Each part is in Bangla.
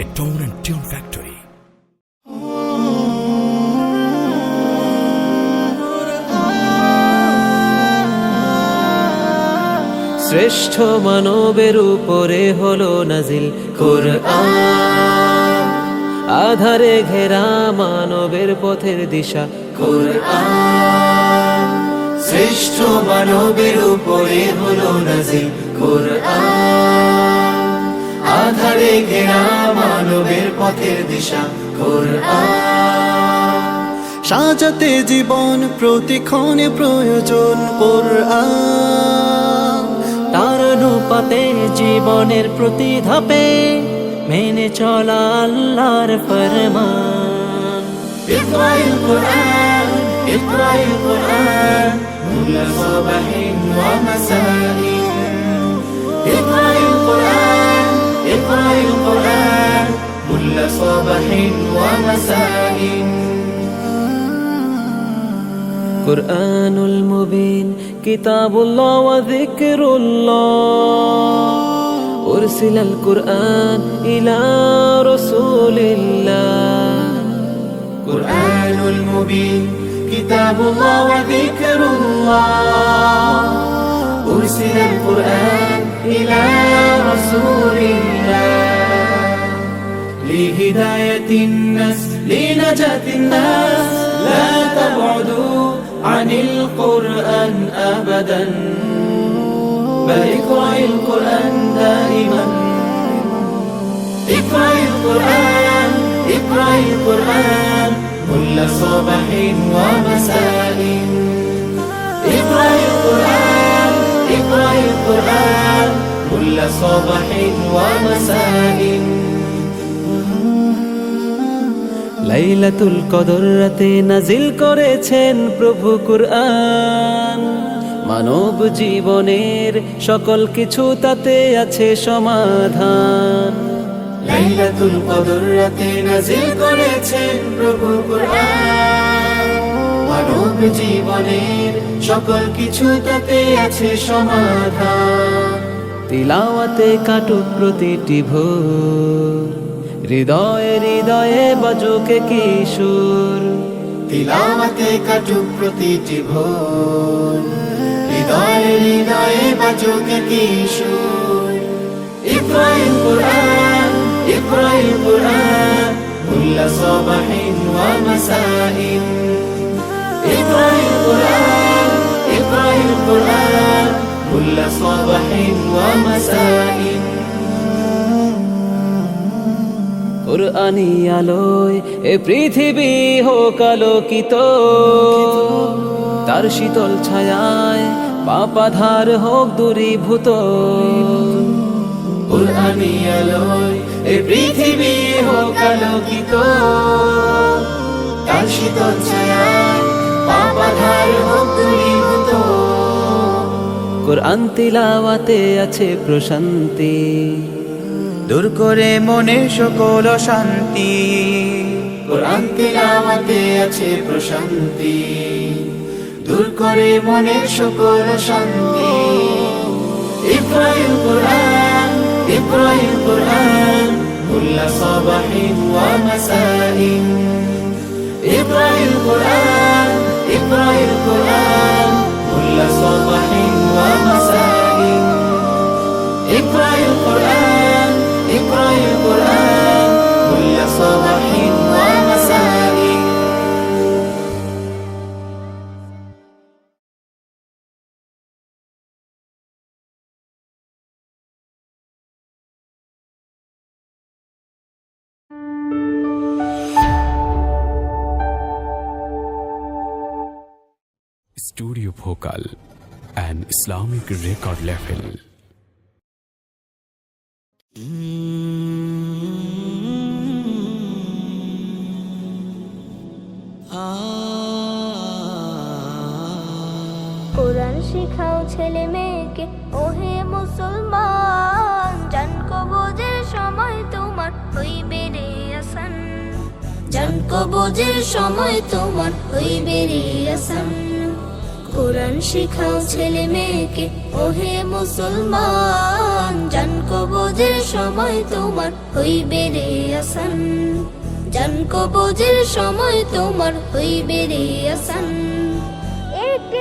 a tone and tune factory. শ্রেষ্ঠ মানবের উপরে হলো নাজিল কোরআন। আধারে ঘেরা মানবের পথের দিশা কোরআন। শ্রেষ্ঠ মানবের উপরে হলো নাজিল কোরআন। আধারে ঘেরা মানবের পথের দিশা, কোরআন। সাজাতে জীবন প্রতিক্ষণে প্রয়োজন, কোরআন। তার অনুপাতে জীবনের প্রতি ধাপে মেনে চলা আল্লাহর ফরমান। ইকরাইল কোরআন কোরআন মুল্লা ওয়া মাসাইন কোরআন। القرآن كل صباح ومساء. قرآن المبين كتاب الله وذكر الله. أرسل القرآن إلى رسول الله. قرآن المبين كتاب الله وذكر لهداية الناس لنجاة الناس. لا تبعدوا عن القرآن أبدا. بل اقرأ القرآن دائما. اقرأ القرآن اقرأ القرآن كل صباح ومساء. اقرأ القرآن اقرأ القرآن كل صباح ومساء. লাইলাতুল কদর রাতে নাজিল করেছেন প্রভু কুরআন। মানব জীবনের সকল কিছু তাতে আছে সমাধান। লাইলাতুল কদর রাতে নাজিল করেছেন প্রভু কুরআন। মানব জীবনের সকল কিছু তাতে আছে সমাধান। তিলাওয়াতে কাটুক প্রতিটি ভোর। হৃদয়ে হৃদয়ে বাজুকে কিশোর তিলাওয়াতে কাটুক প্রতিটি ভোর হৃদয়ে হৃদয়ে বাজুকে কিশোর ইব্রাহিম কুরআন ইব্রাহিম কুরআন كل صباح ومساء اقرأ القرآن اقرأ القرآن كل صباح ومساء কোরআনি আলোয় এ পৃথিবী হোক আলোকিত। তার শীতল ছায়ায় পাপাধার হোক দূরীভূত। কুরআনি আলোয় এ পৃথিবী হোক আলোকিত। তার শীতল ছায়ায় পাপাধার হোক দূরীভূত। কোরআন তিলাওয়াতে আছে প্রশান্তি। দূর করে মনে সকল শান্তি। আছে প্রশান্তি। দূর করে মনের সকল শান্তি। ইব্রাহিম কোরআন ইব্রাহিম কোরআন, কুল্লা সবাহিন ওয়া মাসাহিন ইব্রাহিম কোরআন ইব্রাহিম কোরআন, কুল্লা সবাহিন ওয়া মাসাহিন Studio Bhokal, an Islamic record label. কোরআন শিখাও ছেলে মেয়েকে ওহে মুসলমান জান কবজের সময় তোমার হইবে রে আসান জান কবজের সময় তোমার হইবে রে আসান কোরআন শিখাও ছেলে মেয়েকে, ওহে মুসলমান, জান কবজের সময় তোমার হইবে রে আসান। জান কবজের সময় তোমার হইবে রে আসান। একটি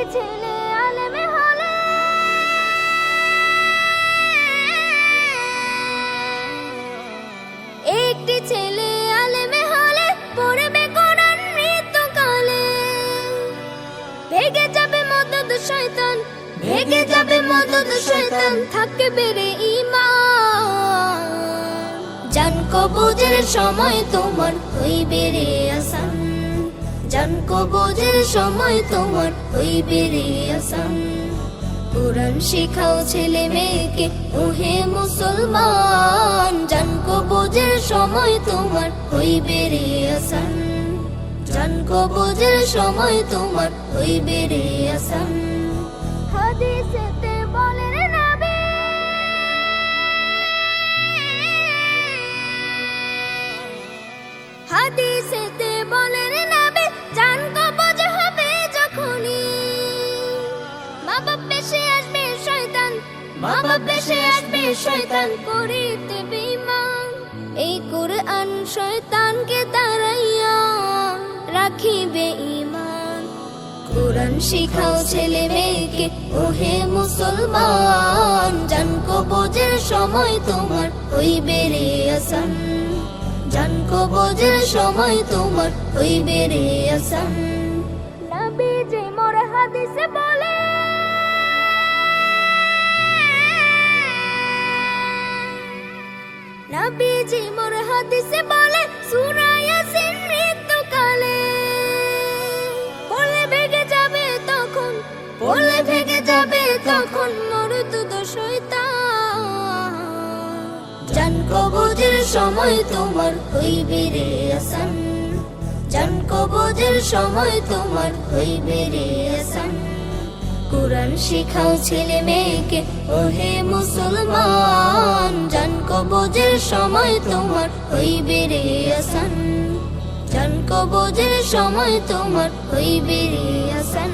ছেলে আলেমে হলে পড়বে কোরআন মৃত্যুকালে। ভেগে যাবে শয়তান থাকবে রে ঈমান। জান কবজের সময় তোমার হইবে রে আসান। জান কবজের সময় তোমার হইবে রে আসান। কোরআন শেখাও ছেলে মেয়েকে, ওহে মুসলমান। জান কবজের সময় তোমার হইবে রে আসান। জান কবজের সময় তোমার হইবে রে আসান। হাদিসেতে করিতে এই শয়তানকে তারাইয়া রাখিবে কোরআন শিখাও ছেলে মেয়েকে মুসলমান, জান কবজের সময় তোমার হইবে রে আসান। জান কবজের সময় তোমার হইবে রে আসান। নবী যে মোর হাদিসে বলে নবীজি মোর হাদিসে বলে সূরা বলে ভেগে যাবে তখন বলে ভেগে যাবে তখন মরুদ শয়তান। জান কবজের সময় তোমার হইবে রে আসান। জান কবজের সময় তোমার হইবে রে আসান। কোরআন শিখাও ছেলে মেয়েকে ওহে মুসলমান জান কবজের সময় তোমার হইবে রে আসান। জান কবজের সময় তোমার হইবে রে আসান।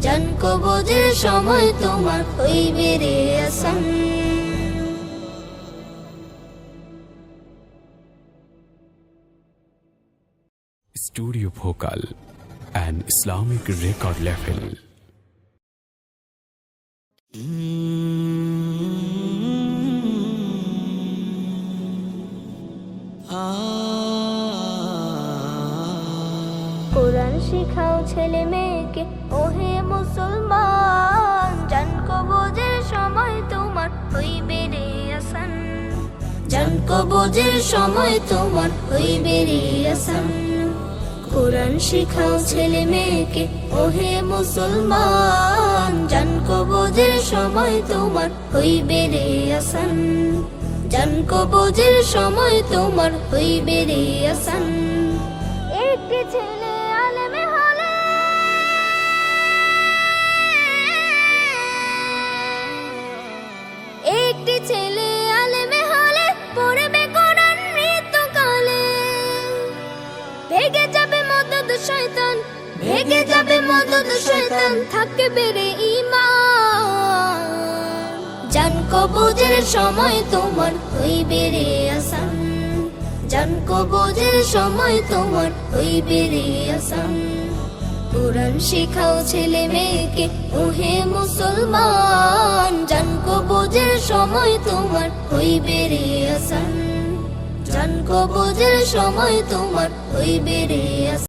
জান কবজের সময় তোমার হইবে রে আসান। Studio Bhokal, an Islamic record label. শিখাও ছেলে মেয়েকে, ওহে মুসলমান, জান কবজের সময় তোমার হইবে রে আসান। জান কবজের সময় তোমার হইবে রে আসান। কোরআন শিখাও ছেলে মেয়েকে, ওহে মুসলমান, জান কবজের সময় তোমার হইবে রে আসান। জান কবজের সময় তোমার হইবে রে আসান। একটি ছেলে শয়তান থাকবে রে ঈমান। জান সময় তোমার হইবে রে আসান। জান কবজের সময় তোমার হইবে রে আসান। কোরআন শিখাও ছেলে মেয়েকে, ওহে মুসলমান। জান কবজের সময় তোমার হইবে রে আসান। জান কবজের সময় তোমার হইবে রে